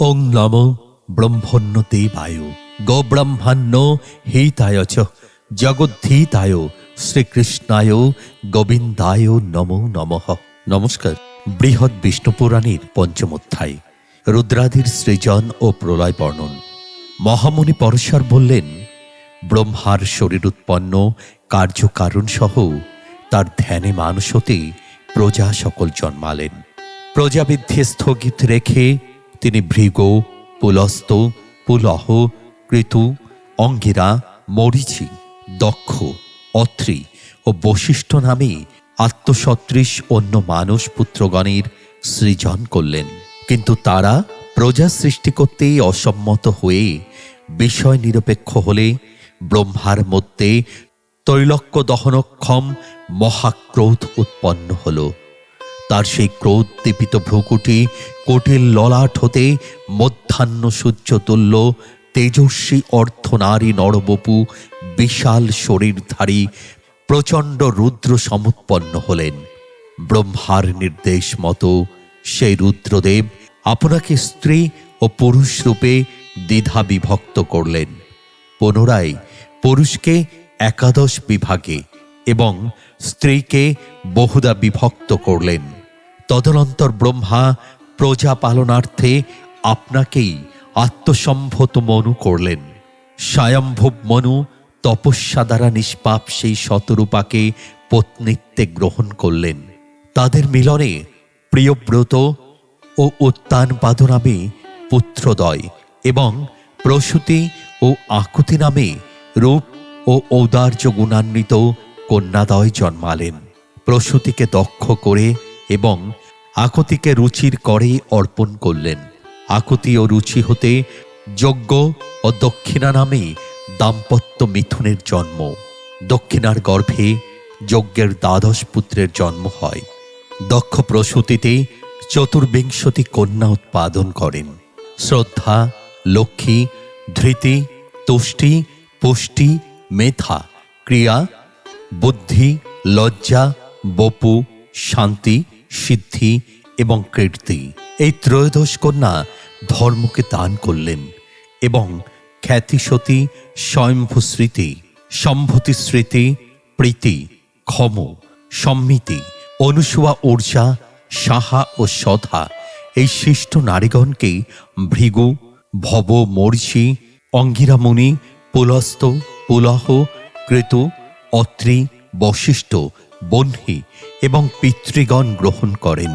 ওং নম ব্রহ্মণ্য দেবায় গোব্রহ্মাণ্য হিতায় চ, জগদ্ধিতায়, শ্রীকৃষ্ণায় গোবিন্দায় নমো নমঃ। নমস্কার। বৃহৎ বিষ্ণু পুরাণের পঞ্চম অধ্যায়, রুদ্রাদির সৃজন ও প্রলয় বর্ণন। মহামণি পরশ্বর বললেন, ব্রহ্মার শরীর উৎপন্ন কার্যকারণ সহ তার ধ্যানে মানুষ হতে প্রজা সকল জন্মালেন। প্রজাবিদ্ধে স্থগিত রেখে তিনি ভৃগ, পুলস্ত, পুলহ, কৃতু, অঙ্গিরা, মরিচি, দক্ষ, অত্রি ও বশিষ্ঠ নামে আত্মসত্রিশ অন্য মানুষ পুত্রগণের সৃজন করলেন। কিন্তু তারা প্রজা সৃষ্টি করতেই অসম্মত হয়ে বিষয় নিরপেক্ষ হলে ব্রহ্মার মধ্যে তৈলক্য দহনক্ষম মহাক্রোধ উৎপন্ন হলো। তার সেই ক্রোধ দীপিত ভ্রুকুটি কোটিল ললাট হতে মধ্যাহ্ন সূর্য তুল্য, তেজস্বী অর্থনারী নরবপু, বিশাল শরীরধারী প্রচণ্ড রুদ্র সমুৎপন্ন হলেন। ব্রহ্মার নির্দেশ মতো সেই রুদ্রদেব আপনাকে স্ত্রী ও পুরুষ রূপে দ্বিধা বিভক্ত করলেন। পুনরায় পুরুষকে একাদশ বিভাগে এবং স্ত্রীকে বহুদা বিভক্ত করলেন। তদনন্তর ব্রহ্মা প্রজা পালনার্থে আপনাকেই আত্মসম্ভত মনু করলেন। স্বয়ম্ভব মনু তপস্যা দ্বারা নিষ্পাপ সেই শতরূপাকে পত্নীত্বে গ্রহণ করলেন। তাদের মিলনে প্রিয়ব্রত ও উত্তানপাদ নামে পুত্রদয় এবং প্রসূতি ও আকুতি নামে রূপ ও ঔদার্য গুণান্বিত কন্যাদয় জন্মালেন। প্রসূতিকে দক্ষ করে এবং আকুতিকে রুচির করে অর্পণ করলেন। আকুতি ও রুচি হতে যজ্ঞ ও দক্ষিণা নামে দাম্পত্য মিথুনের জন্ম। দক্ষিণার গর্ভে যজ্ঞের দ্বাদশ পুত্রের জন্ম হয়। দক্ষ প্রসূতিতে চতুর্বিংশতি কন্যা উৎপাদন করেন। শ্রদ্ধা, লক্ষ্মী, ধৃতি, তুষ্টি, পুষ্টি, মেধা, ক্রিয়া, বুদ্ধি, লজ্জা, বপু, শান্তি সিদ্ধি এবং কীর্তি। এই ত্রয়োদশ কন্যা ধর্মকে দান করলেন এবং খ্যাতি খ্যাতিসতী স্বয়ম্ভু স্মৃতি, সম্ভূতি স্মৃতি, প্রীতি, ক্ষম, সম্মিতি, অনুসুয়া ঊর্জা, সাহা ও সধা এই শিষ্ট নারীগণকে ভৃগু, ভব মর্ষি অঙ্গিরামণি পুলস্ত, পুলহ, কৃতু, অত্রি, বশিষ্ঠ বহ্নি এবং পিতৃগণ গ্রহণ করেন।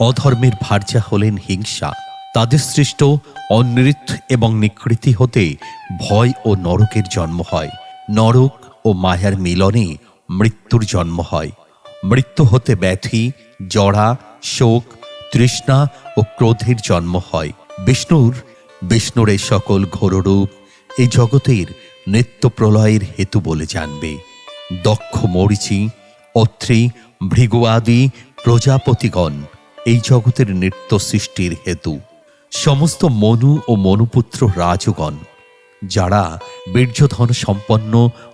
অধর্মের ভার্যা হলেন হিংসা। তাদের সৃষ্ট অনৃত এবং নিকৃতি হতে ভয় ও নরকের জন্ম হয়। নরক ও মায়ার মিলনে মৃত্যুর জন্ম হয়। মৃত্যু হতে ব্যাধি জড়া শোক, তৃষ্ণা ও ক্রোধের জন্ম হয়। বিষ্ণুর বিষ্ণুর এই সকল ঘোররূপ এই জগতের নিত্য প্রলয়ের হেতু বলে জানবে। দক্ষ মরিচি অত্রি ভৃগু আদি প্রজাপতিগণ এই জগতের নৃত্য সৃষ্টির হেতু। সমস্ত মনু ও মনুপুত্র রাজগণ, যারা বীর্যধন সম্পন্ন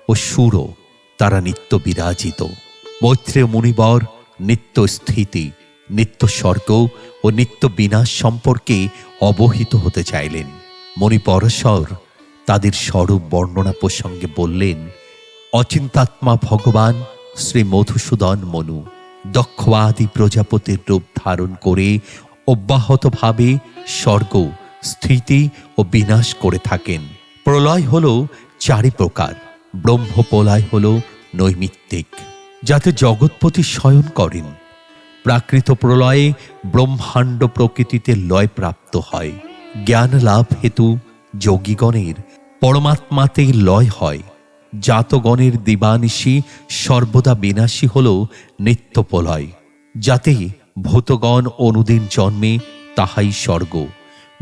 ও সুর, তারা নিত্য বিরাজিত। মৈত্রেয় মুনিবর নিত্য স্থিতি, নিত্য স্বর্গ ও নিত্য বিনাশ সম্পর্কে অবহিত হতে চাইলেন। মণিপরশর তাদের স্বরূপ বর্ণনা প্রসঙ্গে বললেন, অচিন্তাত্মা ভগবান শ্রী মধুসূদন মনু দক্ষ আদি প্রজাপতির রূপ ধারণ করে অব্যাহতভাবে স্বর্গ, স্থিতি ও বিনাশ করে থাকেন। প্রলয় হল চারি প্রকার, ব্রহ্মপ্রলয় হল নৈমিত্তিক, যাতে জগৎপতি শয়ন করেন। প্রাকৃত প্রলয়ে ব্রহ্মাণ্ড প্রকৃতিতে লয় প্রাপ্ত হয়। জ্ঞান লাভ হেতু যোগীগণের পরমাত্মাতেই লয় হয়। জাতগণের দিবানিশি সর্বদা বিনাশী হল নিত্যপ্রলয়। যাতে ভূতগণ অনুদিন জন্মে তাহাই স্বর্গ।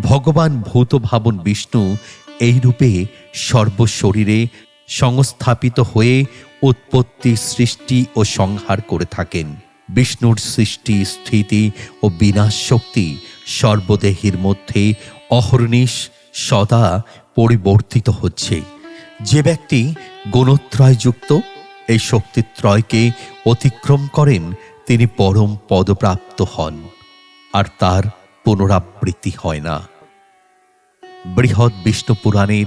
ভগবান ভূত ভাবন বিষ্ণু এই রূপে সর্বশরীরে সংস্থাপিত হয়ে উৎপত্তি সৃষ্টি ও সংহার করে থাকেন। বিষ্ণুর সৃষ্টি, স্থিতি ও বিনাশ শক্তি সর্বদেহের মধ্যে অহর্নিশ সদা পরিবর্তিত হচ্ছে। যে ব্যক্তি গুণত্রয়যুক্ত, এই শক্তিত্রয়কে অতিক্রম করেন, তিনি পরম পদপ্রাপ্ত হন, আর তার পুনরাবৃত্তি হয় না। বৃহৎ বিষ্ণু পুরাণের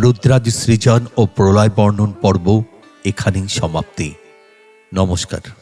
রুদ্রাজ সৃজন ও প্রলয় বর্ণন পর্ব এখানেই সমাপ্তি। নমস্কার।